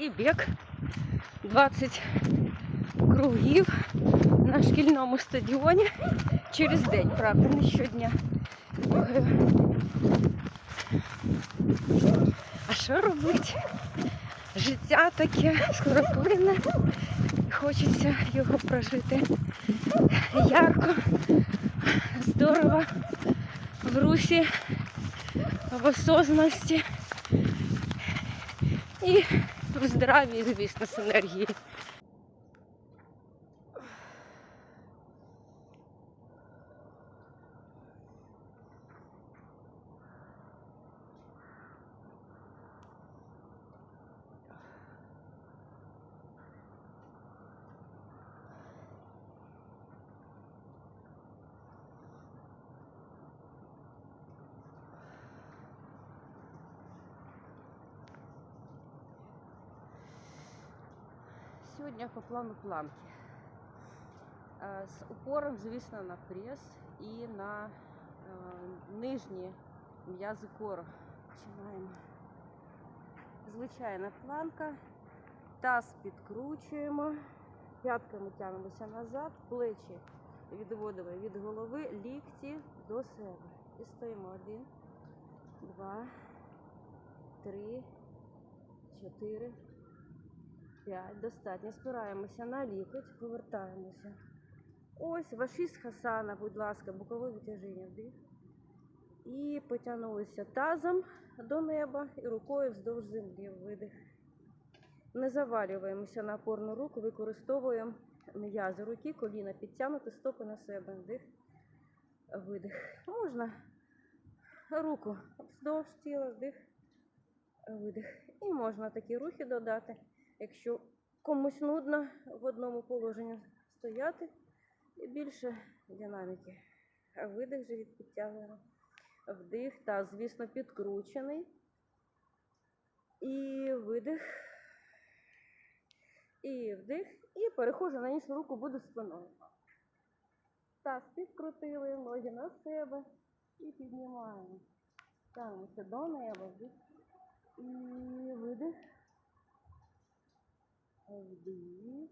і біг 20 кругів на шкільному стадіоні через день, правда, не щодня. А що робити? Життя таке скороплинне. Хочеться його прожити ярко, здорово, в русі, в осознаності і в здраві, звісно, з енергії. Сьогодні по плану планки. Е, З упором, звісно, на прес і на е, нижні м'язи кору. Починаємо. Звичайна планка. Таз підкручуємо, п'ятками тягнемося назад, плечі відводимо від голови, лікті до себе. І стоїмо. Один, два, три, чотири. П'ять. Достатньо. Спираємося на лікоть, повертаємося. Ось вашіс хасана, будь ласка, бокове витяжіння. Вдих. І потягнулися тазом до неба і рукою вздовж землі. Видих. Не завалюємося на опорну руку, використовуємо м'язи руки, коліна підтягнути, стопи на себе. Вдих. Видих. Можна руку вздовж тіла, вдих, видих. І можна такі рухи додати. Якщо комусь нудно в одному положенні стояти, і більше динаміки. Видих живіт підтягуємо. Вдих, та, звісно, підкручений. І видих. І вдих. І переходжу на іншу руку, буду спиною. Таз підкрутили, ноги на себе і піднімаємо. Ставимося до неба. І видих. Вдих.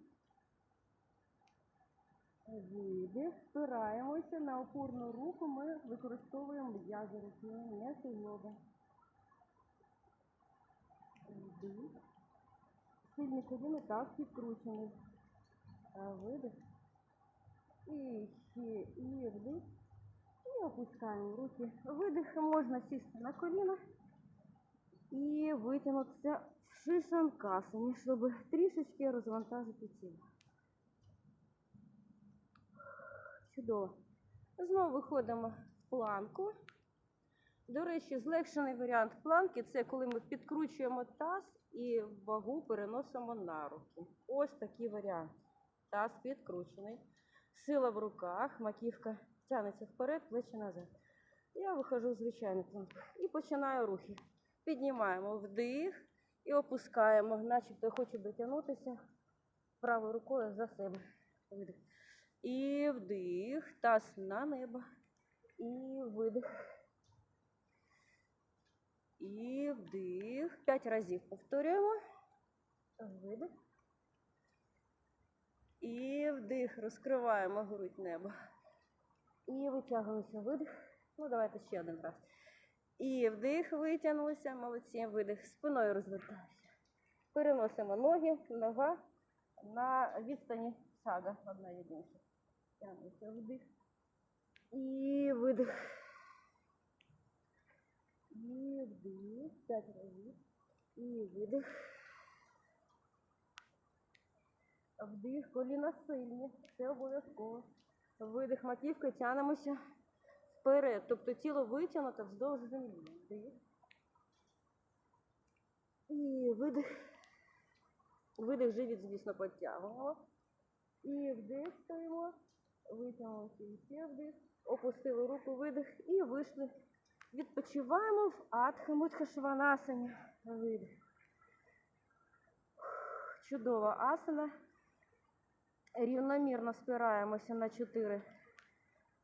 Видих. Спираємося на опорну руку. Ми використовуємо м'язи руки, не йога. Вдих. Сильні коліна так підкручені. Видих. І ще, і вдих. І опускаємо руки. Видих. Можна сісти на коліна і витягнутися в шишанкасані, щоб трішечки розвантажити тіло. Чудово. Знову виходимо в планку. До речі, злегшений варіант планки це коли ми підкручуємо таз і вагу переносимо на руки. Ось такий варіант. Таз підкручений. Сила в руках, маківка тягнеться вперед, плечі назад. Я виходжу в звичайну планку і починаю рухи. Піднімаємо вдих і опускаємо, начебто хочу дотягнутися правою рукою за себе. Видих. І вдих, таз на небо. І видих. І вдих. П'ять разів повторюємо. Видих. І вдих. Розкриваємо грудь неба. І витягуємося. Видих. Ну, давайте ще один раз. І вдих, витягнулися, молодці, видих, спиною розвертаємося. Переносимо ноги, нога на відстані шага одна від іншої. Тягнемося вдих. І видих. І вдих. П'ять разів. І видих. Вдих, коліна сильні. Це обов'язково. Видих маківкою, тянемося вперед. Тобто тіло витягнуто вздовж землі. І видих. Видих живіт, звісно, підтягуємо. І вдих стоїмо. Витягнулися і ще вдих. Опустили руку, видих і вийшли. Відпочиваємо в Адха Мудха Шванасані. Видих. Чудова асана. Рівномірно спираємося на чотири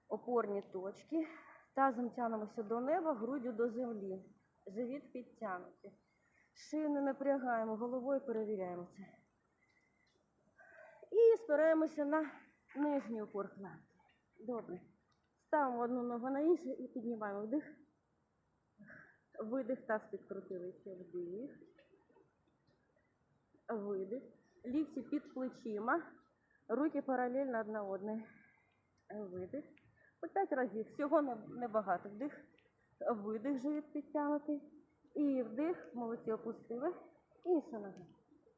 опорні точки. Тазом тянемося до неба, груддю до землі. Живіт підтягнутий. Шию не напрягаємо, головою перевіряємо це. І спираємося на нижній опор хланки. Добре. Ставимо одну ногу на іншу і піднімаємо вдих. Видих, таз підкрутили ще вдих. Видих. Лікті під плечима. Руки паралельно одна одній. Видих. П'ять разів. Всього небагато. Вдих. Видих, живіт підтягнутий. І вдих. Молодці опустили. Інша нога.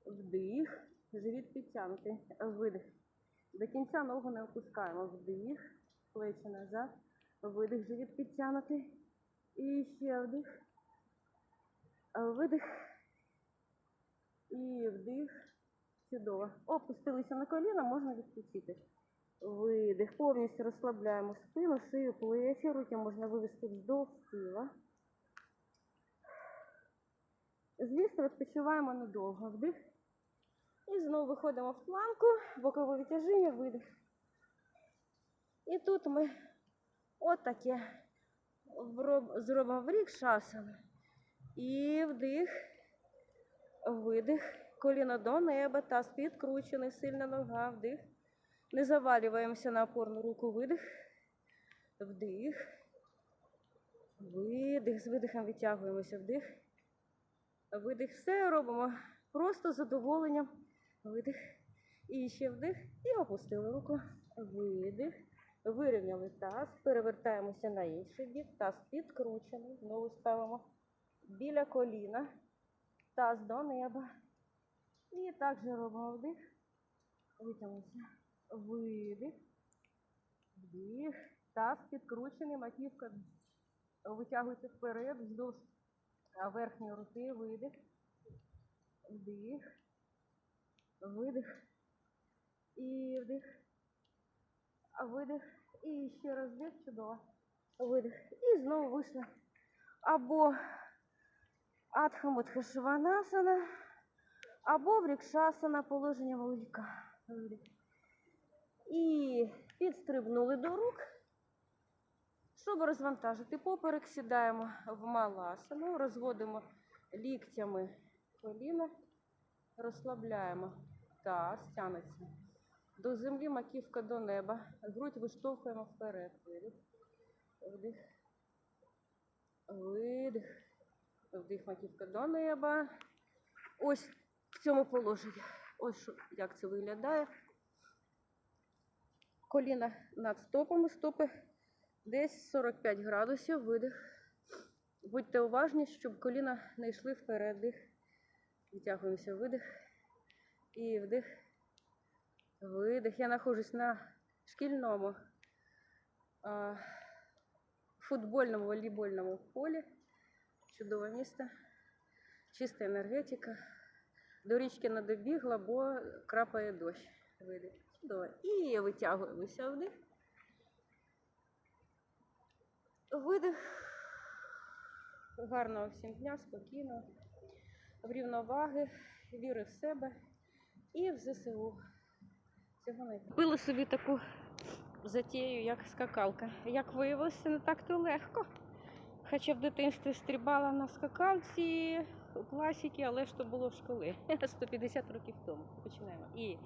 Вдих. Живіт підтягнутий. Видих. До кінця ногу не опускаємо. Вдих. Плечі назад. Видих, живіт підтягнутий. І ще вдих. Видих. І вдих. Чудово. Опустилися на коліна, можна відпочити. Видих. Повністю розслабляємо спину, шию, плечі. Руки можна вивести вздовж тіла. Звісно, відпочиваємо надовго. Вдих. І знову виходимо в планку, бокове витяжіння, видих. І тут ми отаке зробимо рік шасана. І вдих, видих, коліно до неба, таз підкручений, сильна нога, вдих. Не завалюємося на опорну руку, видих, вдих, видих, з видихом витягуємося, вдих, видих. Все робимо просто з задоволенням. Видих. І ще вдих. І опустили руку. Видих. Вирівняли таз. Перевертаємося на інший бік. Таз підкручений. Знову ставимо біля коліна. Таз до неба. І так же робимо вдих. Витягнемося. Видих. Вдих. Таз підкручений. Маківка витягується вперед. Вздовж верхньої руки. Видих. Вдих. Видих. І вдих. Видих. І ще раз вдих. Чудово. Видих. І знову вийшли. Або Адхамутха Шиванасана, або врікшасана положення вулика. Видих. І підстрибнули до рук. Щоб розвантажити поперек, сідаємо в маласану, розводимо ліктями коліна. Розслабляємо. Таз тянеться. До землі маківка до неба. Грудь виштовхуємо вперед. Видих. Вдих. Видих. Вдих маківка до неба. Ось в цьому положенні. Ось як це виглядає. Коліна над стопами, стопи десь 45 градусів. Видих. Будьте уважні, щоб коліна не йшли вперед. Дих. Витягуємося видих і вдих. Видих. Я знаходжусь на шкільному а, футбольному волейбольному полі. Чудове місто. Чиста енергетика. До річки не добігла, бо крапає дощ. Видих. Чудово. І витягуємося вдих. Видих. Гарного всім дня, спокійного в рівноваги, віри в себе і в ЗСУ. Купили собі таку затію, як скакалка. Як виявилося, не так то легко. Хоча в дитинстві стрибала на скакалці класіки, але ж то було в школи 150 років тому. Починаємо. І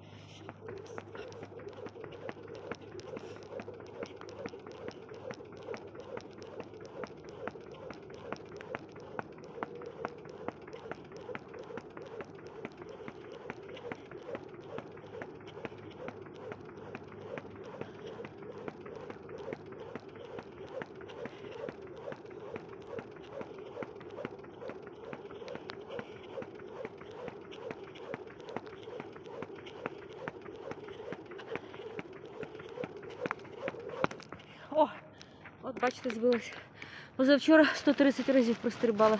от бачите, збилася. Позавчора 130 разів прострибала.